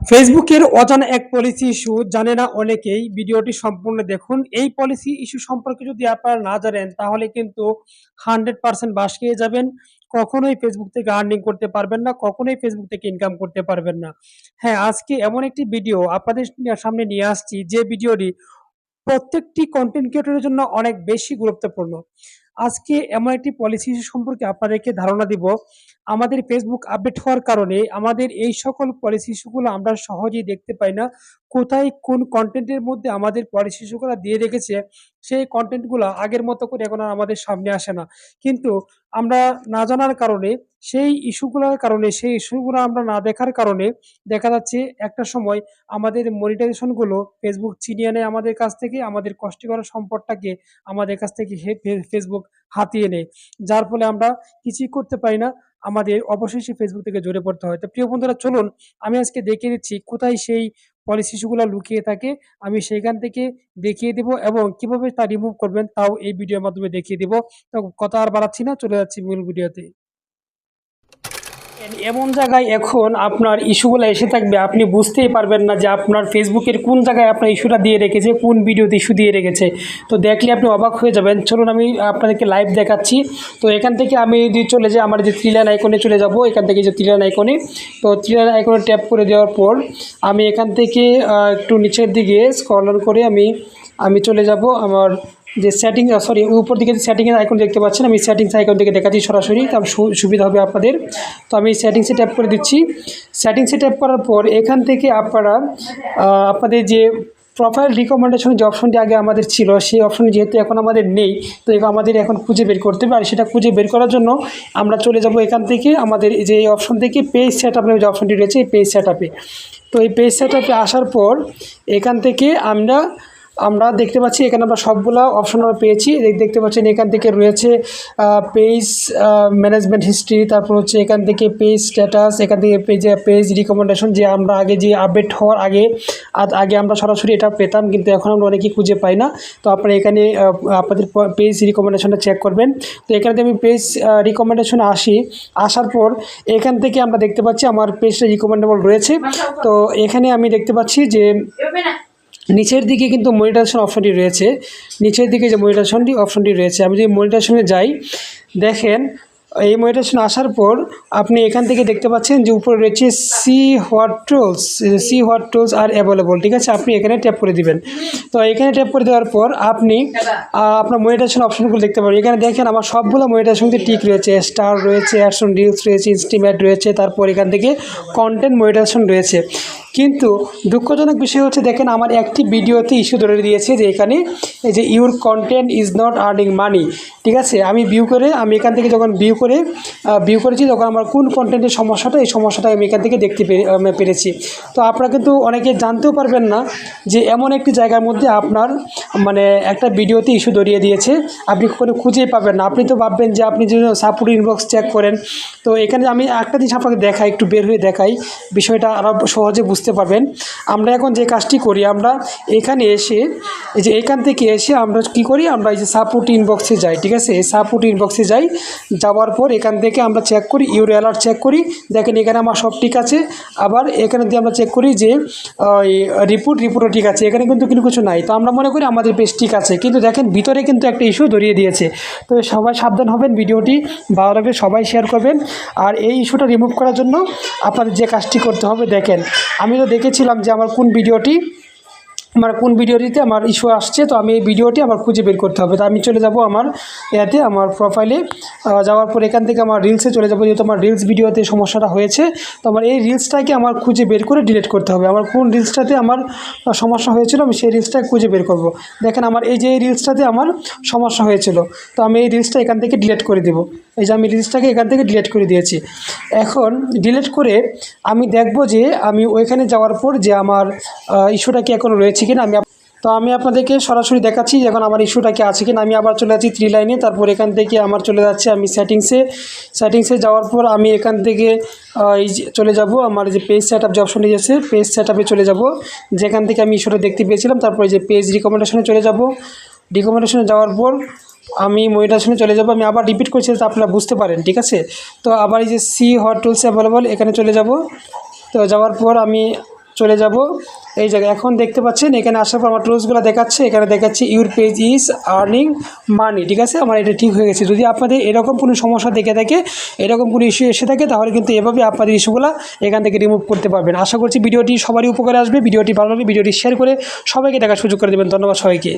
ফেসবুকের অজানা এক পলিসি ইস্যু জানে না অনেকেই, ভিডিওটি সম্পূর্ণ দেখুন। এই পলিসি ইস্যু সম্পর্কে যদি আপনারা না জানেন, তাহলে কিন্তু হান্ড্রেড পার্সেন্ট বাস খেয়ে যাবেন। কখনোই ফেসবুক থেকে আর্নিং করতে পারবেন না, কখনোই ফেসবুক থেকে ইনকাম করতে পারবেন না। হ্যাঁ আজকে এমন একটি ভিডিও আপনাদের সামনে নিয়ে আসছি, যে ভিডিওটি প্রত্যেকটি কন্টেন্ট ক্রিয়েটরের জন্য অনেক বেশি গুরুত্বপূর্ণ। আজকে এমন একটি পলিসি ইস্যু সম্পর্কে আপনাদেরকে ধারণা দিব আমাদের ফেসবুক আপডেট হওয়ার কারণে আমাদের এই সকল পলিসি ইস্যুগুলো আমরা সহজেই দেখতে পাই না। কোথায় কোন কন্টেন্টের মধ্যে আমাদের পলিসি ইস্যুগুলো দিয়ে রেখেছে, সেই কন্টেন্টগুলো আগের মতো করে এখন আর আমাদের সামনে আসে না। কিন্তু আমরা না জানার কারণে, সেই ইস্যুগুলোর কারণে, সেই ইস্যুগুলো আমরা না দেখার কারণে দেখা যাচ্ছে একটা সময় আমাদের মনিটাইজেশনগুলো ফেসবুক চিনিয়ে নেয় আমাদের কাছ থেকে, আমাদের কষ্ট সম্পদটাকে আমাদের কাছ থেকে ফেসবুক হাতিয়ে নেয়। যার ফলে আমরা কিছুই করতে পারি না। আমাদের অবশেষে ফেসবুক থেকে জোরে পড়তে হয়। তো প্রিয় বন্ধুরা, চলুন, আমি আজকে দেখিয়ে দিচ্ছি কোথায় সেই পলিসি শিশুগুলো লুকিয়ে থাকে। আমি সেইখান থেকে দেখিয়ে দেবো এবং কীভাবে তা রিমুভ করবেন, তাও এই ভিডিওর মাধ্যমে দেখিয়ে দিব। তো কথা আর বাড়াচ্ছি না, চলে যাচ্ছি মূল ভিডিওতে এমন জায়গায় এখন আপনার ইস্যুগুলো এসে থাকবে, আপনি বুঝতেই পারবেন না যে আপনার ফেসবুকের কোন জায়গায় আপনার ইস্যুটা দিয়ে রেখেছে, কোন ভিডিওতে ইস্যু দিয়ে রেখেছে। তো দেখলে আপনি অবাক হয়ে যাবেন। চলুন আমি আপনাদেরকে লাইভ দেখাচ্ছি। তো এখান থেকে আমি যদি চলে যাই, আমার যে থ্রিলাইন আইকনে চলে যাব, এখান থেকে যে থ্রিলাইন আইকনে তো থ্রিলাইন আইকনে ট্যাপ করে দেওয়ার পর আমি এখান থেকে একটু নিচের দিকে স্কল করে আমি আমি চলে যাব আমার যে সেটিং সরি উপর দিকে যে সেটিংয়ের আইকন দেখতে পাচ্ছেন, আমি সেটিংস আইকন থেকে দেখাচ্ছি সরাসরি তার সুবিধা হবে আপনাদের। তো আমি সেটিংসে ট্যাপ করে দিচ্ছি। সেটিংসে ট্যাপ করার পর এখান থেকে আপনারা আপনাদের যে প্রোফাইল রিকমেন্ডেশন যে অপশনটি আগে আমাদের ছিল, সেই অপশন যেহেতু এখন আমাদের নেই, তো আমাদের এখন খুঁজে বের করতে হবে। আর সেটা খুঁজে বের করার জন্য আমরা চলে যাব এখান থেকে, আমাদের যে এই অপশন থেকে পেজ সেট আপ যে অপশনটি রয়েছে, এই পেজ সেট আপে তো এই পেজ সেট আপে আসার পর এখান থেকে আমরা আমরা দেখতে পাচ্ছি এখানে আমরা সবগুলো অপশন আমরা পেয়েছি। দেখ- দেখতে পাচ্ছেন এখান থেকে রয়েছে পেজ ম্যানেজমেন্ট হিস্ট্রি তারপর হচ্ছে এখান থেকে পেজ স্ট্যাটাস এখান থেকে পেজ পেজ রিকমেন্ডেশন যে আমরা আগে যে আপডেট হওয়ার আগে আগে আমরা সরাসরি এটা পেতাম কিন্তু এখন আমরা অনেকেই খুঁজে পাই না। তো আপনারা এখানে আপনাদের পেজ রিকমেন্ডেশনটা চেক করবেন। তো এখানে থেকে আমি পেজ রিকমেন্ডেশনে আসি আসার পর এখান থেকে আমরা দেখতে পাচ্ছি আমার পেজটা রিকমেন্ডেবল রয়েছে। তো এখানে আমি দেখতে পাচ্ছি যে নিচের দিকে কিন্তু মনিটাইজেশন অপশনটি রয়েছে। নিচের দিকে যে মনিটাইজেশনটি অপশনটি রয়েছে, আমি যদি মনিটাইজেশনে যাই, দেখেন এই মনিটাইজেশন আসার পর আপনি এখান থেকে দেখতে পাচ্ছেন যে উপরে রয়েছে see what tools see what tools are available ঠিক আছে? আপনি এখানে ট্যাপ করে দিবেন। তো এখানে ট্যাপ করে দেওয়ার পর আপনি আপনার মনিটাইজেশন অপশনগুলো দেখতে পাবেন। এখানে দেখেন আমার সবগুলো মনিটাইজেশনতে টিক রয়েছে। স্টার রয়েছে অ্যাকশন রিলস রয়েছে ইনস্টিমেট রয়েছে, তারপর এখান থেকে কন্টেন্ট মনিটাইজেশন রয়েছে। কিন্তু দুঃখজনক বিষয় হচ্ছে, দেখেন আমার একটি ভিডিওতে ইস্যু ধরে দিয়েছে যে এখানে এই যে your content is not earning money ঠিক আছে? আমি ভিউ করে, আমি এখান থেকে যখন ভিউ করে ভিউ করেছি। তখন আমার কোন কন্টেন্টের সমস্যাটা, এই সমস্যাটা আমি এখান থেকে দেখতে পেরে- পেরেছি। তো আপনারা কিন্তু অনেকে জানতেও পারবেন না যে এমন একটি জায়গার মধ্যে আপনার মানে একটা ভিডিওতে ইস্যু ধরিয়ে দিয়েছে। আপনি কোনো খুঁজেই পাবেন না। আপনি তো ভাববেন যে আপনি যদি সাপোর্ট ইনবক্স চেক করেন। তো এখানে আমি একটা জিনিস আপনাকে দেখাই, একটু বের হয়ে দেখাই। বিষয়টা আরও সহজে বুঝতে পারবেন। আমরা এখন যে কাজটি করি, আমরা এখানে এসে, এই যে এখান থেকে এসে আমরা কি করি? আমরা এই যে সাপোর্ট ইনবক্সে যাই, ঠিক আছে? এই সাপোর্ট ইনবক্সে যাই। যাওয়ার পর এখান থেকে আমরা চেক করি ইউর অ্যালার্ট চেক করি। দেখেন এখানে আমার সব ঠিক আছে। আবার এখানে দিয়ে আমরা চেক করি যে রিপোর্ট রিপোর্টও ঠিক আছে। এখানে কিন্তু কিন্তু কিছু নাই। তো আমরা মনে করি আমাদের বেশ ঠিক আছে। কিন্তু দেখেন ভিতরে কিন্তু একটা ইস্যু ধরিয়ে দিয়েছে। তো সবাই সাবধান হবেন ভিডিওটি। ভালো লাগলে সবাই শেয়ার করবেন। আর এই ইস্যুটা রিমুভ করার জন্য আপনাদের যে কাজটি করতে হবে, দেখেন। আমি তো দেখেছিলাম যে আমার কোন ভিডিওটি আমার কোন ভিডিওটিতে আমার ইস্যু আসছে, তো আমি এই ভিডিওটি আমার খুঁজে বের করতে হবে। তো আমি চলে যাব আমার এতে আমার প্রোফাইলে যাওয়ার পর এখান থেকে আমার রিলসে চলে যাব, যেহেতু আমার রিলস ভিডিওতে সমস্যাটা হয়েছে। তো আমার এই রিলসটাকে আমার খুঁজে বের করে ডিলিট করতে হবে। আমার কোন রিলসটাতে আমার সমস্যা হয়েছিল, আমি সেই রিলসটাকে খুঁজে বের করব। দেখেন আমার এই যে এই রিলসটাতে আমার সমস্যা হয়েছিল, তো আমি এই রিলসটা এখান থেকে ডিলিট করে দেবো। এই যে আমি রিলসটাকে এখান থেকে ডিলিট করে দিয়েছি। এখন ডিলিট করে আমি দেখব যে আমি ওইখানে যাওয়ার পর যে আমার ইস্যুটা কি এখন রয়েছে কিনা, আমি তো আমি আপনাদেরকে সরাসরি দেখাচ্ছি এখন আমার ইস্যুটা কি আছে কিনা। আমি আবার চলে যাচ্ছি থ্রি লাইনে তারপর এখান থেকে আমার চলে যাচ্ছে আমি সেটিংসে সেটিংসে যাওয়ার পর আমি এখান থেকে এই চলে যাব আমার যে পেজ সেট আপ যে অপশনটি আছে পেজ সেট আপে চলে যাব। যেখান থেকে আমি ইস্যুটা দেখতে পেয়েছিলাম, তারপরে যে পেজ রিকমেন্ডেশনে চলে যাব। রিকমেন্ডেশনে যাওয়ার পর আমি মনিটাইজেশনে চলে যাব, আমি আবার রিপিট করছি যাতে আপনারা বুঝতে পারেন, ঠিক আছে? তো আবার এই যে সি হট টুলস অ্যাভেলেবল এখানে চলে যাব। তো যাওয়ার পর আমি চলে যাব। এই জায়গায় এখন দেখতে পাচ্ছেন, এখানে আসার পর আমার টুলসগুলো দেখাচ্ছে, এখানে দেখাচ্ছে your page is earning money ঠিক আছে? আমার এটা ঠিক হয়ে গেছে। যদি আপনাদের এরকম কোনো সমস্যা দেখে থাকে, এরকম কোনো ইস্যু এসে থাকে, তাহলে কিন্তু এভাবে আপনাদের ইস্যুগুলো এখান থেকে রিমুভ করতে পারবেন। আশা করছি ভিডিওটি সবারই উপকারে আসবে, ভিডিওটি ভালো লাগবে ভিডিওটি শেয়ার করে সবাইকে দেখার সুযোগ করে দেবেন। ধন্যবাদ সবাইকে।